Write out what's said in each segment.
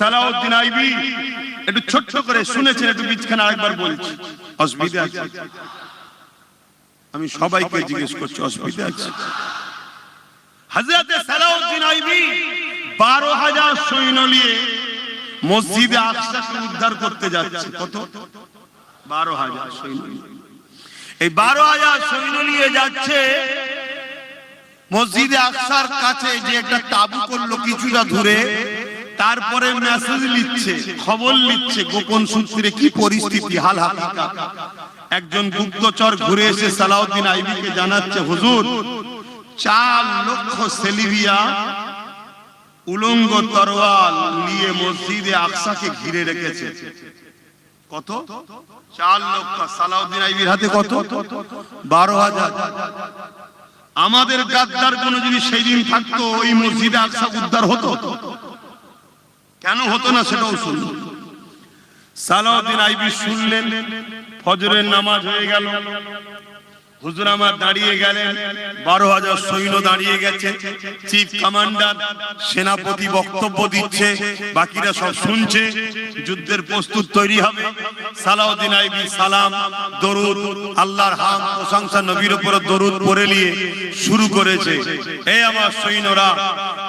Salauddin IB একটু ছোট্ট করে শুনেছেন, একটু বিছখানা আরেকবার বলছি। অসুবিধা আছে। আমি সবাইকে জিজ্ঞেস করছি, অসুবিধা আছে? হজরতে সালাউদ্দিন আইবি বারো হাজার সৈন্য নিয়ে মসজিদে আকসাকে উদ্ধার করতে যাচ্ছে। কত? বারো হাজার সৈন্য নিয়ে। এই বারো হাজার সৈন্য নিয়ে যাচ্ছে মসজিদে আকসার কাছে যে একটা তাবু করল কিছুটা দূরে। তারপরে মেসেজ লিখছে, খবর লিখছে, গোপন সূত্রে কি পরিস্থিতি, হাল হাকিকা একজন গুপ্তচর ঘুরে এসে সালাউদ্দিন আইবিকে জানাচ্ছে, হুজুর, চার লক্ষ সেলিভিয়া উলঙ্গ তরোয়াল নিয়ে মসজিদে আকসাকে ঘিরে রেখেছে। কত? চার লক্ষ। সালাউদ্দিন আইবির হাতে কত? বারো হাজার। আমাদের গাদ্দার কোন যদি সেই দিন থাকতো, ওই মসজিদে আকসা উদ্ধার হতো? কেন হতো না সেটাও শুনল। সালাউদ্দিন আইবি শুনলেন ফজরের নামাজ হয়ে গেল। হুজুর আমার দাঁড়িয়ে গেলেন, বারো হাজার সৈন্য দাঁড়িয়ে গেছে চিফ কমান্ডার সেনাপতি বক্তব্য দিচ্ছে, বাকিরা সব শুনছে, যুদ্ধের প্রস্তুত তৈরি হবে, সালাউদ্দিন আইবি সালাম, দরুদ, আল্লাহর হাম, প্রশংসা নবীর উপর দরুদ পড়ে নিয়ে শুরু করেছে। এই আমার সৈন্যরা,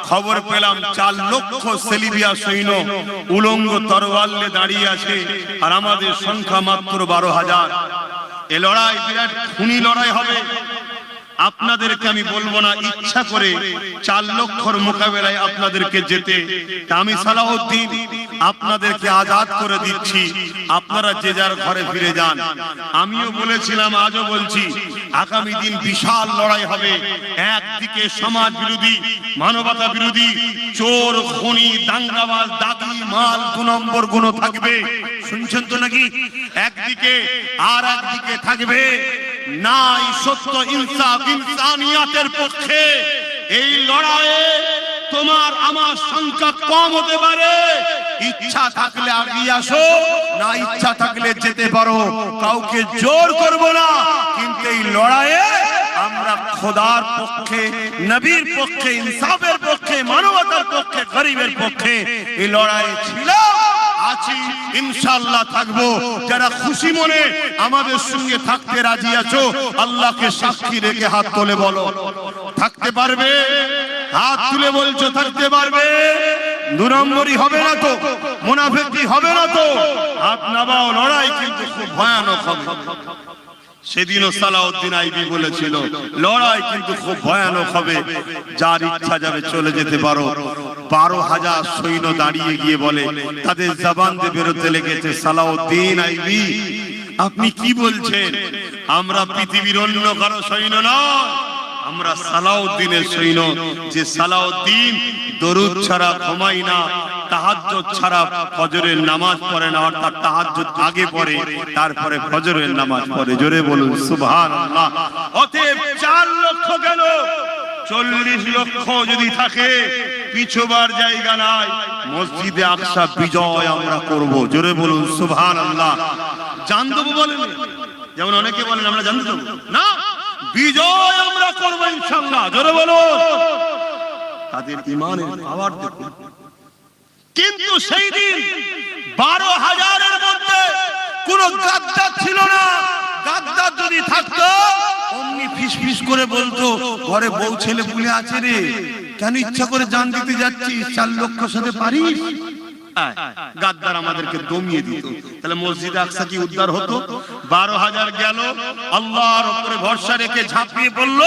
খবর পেলাম, চার লক্ষ সেলিবিয়া সৈন্য উলঙ্গ তরওয়াল দাঁড়িয়ে আছে, আর আমাদের সংখ্যা মাত্র বারো হাজার। এ লড়াই বিরাট খুনি লড়াই হবে। আপনাদেরকে আমি বলব না, ইচ্ছা করে চার লক্ষর মোকাবেলায় আপনাদেরকে যেতে। আমি সালাউদ্দিন, আপনাদেরকে আজাদ করে দিচ্ছি। আপনারা যে যার ঘরে ফিরে যান। আমিও বলেছিলাম, আজও বলছি, আগামী দিন বিশাল লড়াই হবে। একদিকে সমাজ বিরোধী, মানবতা বিরোধী, চোর, খনি, দাঙ্গাবাজ, দাগি, মাল, দু নম্বর গুণ থাকবে। শুনছেন তো নাকি? একদিকে আর একদিকে থাকবে নাই সত্য ইনসাফ ইনসানিয়াতের পক্ষে। এই লড়াইয়ে তোমার আমার সংখ্যা কম হতে পারে। ইচ্ছা থাকলে আগিয়ে আসো, না ইচ্ছা থাকলে যেতে পারো। কাউকে জোর করব না, কিন্তু এই লড়াইয়ে আমরা খোদার পক্ষে, নবীর পক্ষে, ইনসাফের পক্ষে, মানবতার পক্ষে, গরিবের পক্ষে এই লড়াই ইনশাআল্লাহ থাকব। যারা খুশি মনে আমাদের সঙ্গে থাকতে রাজি আছো, আল্লাহকে সাক্ষী রেখে হাত তোলে বলো। থাকতে পারবে? হাত তুলে বলছো, থাকতে পারবে? দু নম্বরই হবে না তো? মুনাফেকি হবে না তো? হাত নামাও, লড়াই কিন্তু খুব ভয়ানক হবে। সেদিনও সালাউদ্দিন আইবি বলেছিল, লড়াই কিন্তু খুব ভয়ানক হবে। যার ইচ্ছা যাবে চলে যেতে পারো। বারো হাজার সৈন্য দাঁড়িয়ে গিয়ে বলে, তাদের জবান দিয়ে বেরোতে লেগেছে, সালাউদ্দিন আইবি। আপনি কি বলছেন? আমরা পৃথিবীর অন্য কারও সৈন্য নয়, আমরা সালাউদ্দিনের সৈন্য। যে সালাউদ্দিন দরুদ ছাড়া ঘুমাই না, তাহাজ্জুদ ছাড়া ফজরের নামাজ পড়ে না, অর্থাৎ তাহাজ্জুদ আগে পড়ে, তারপরে ফজরের নামাজ পড়ে। জোরে বলুন, সুবহানাল্লাহ। অতএব 4 লক্ষ কেন চল্লিশ লক্ষ যদি থাকে, পিছবার জায়গা নাই। মসজিদে আকসা বিজয় আমরা করব। জোরে বলুন, সুবহানাল্লাহ। জান দেবো বলেন। যেমন অনেকে বলেন, আমরা জানতে না, বিজয় আমরা করব ইনশাল্লাহ জোরে তাদের ইমানের পাওয়ার দেখুন। কিন্তু সেই দিন বারো হাজারের মধ্যে কোন গাদ্দার ছিল না। গাদ্দার যদি থাকতো অমনি ফিস করে বলতো, ঘরে বউ ছেলে পুলে আছে রে। কেন ইচ্ছা করে জান দিতে যাচ্ছিস? চার লক্ষ সাথে পারিস? গাদ্দার আমাদেরকে দমিয়ে দিত। তাহলে মসজিদ আকসা কি উদ্ধার হতো? বারো হাজার গেল, আল্লাহর উপরে ভরসা রেখে ঝাঁপিয়ে পড়ল।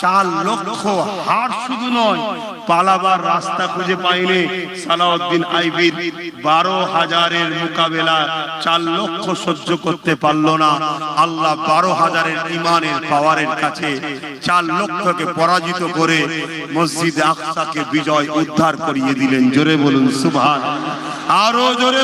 চার লক্ষ হার শুধু নয়, পালাবার রাস্তা খুঁজে পাইনি সালাউদ্দিন আইবির বারো হাজারের মোকাবেলা চার লক্ষ সহ্য করতে পারল না। আল্লাহ বারো হাজারের ইমানের পাওয়ারের কাছে চার লক্ষকে পরাজিত করে মসজিদ আকসাকে বিজয় উদ্ধার করিয়ে দিলেন। জোরে বলুন সুভান আরও জোরে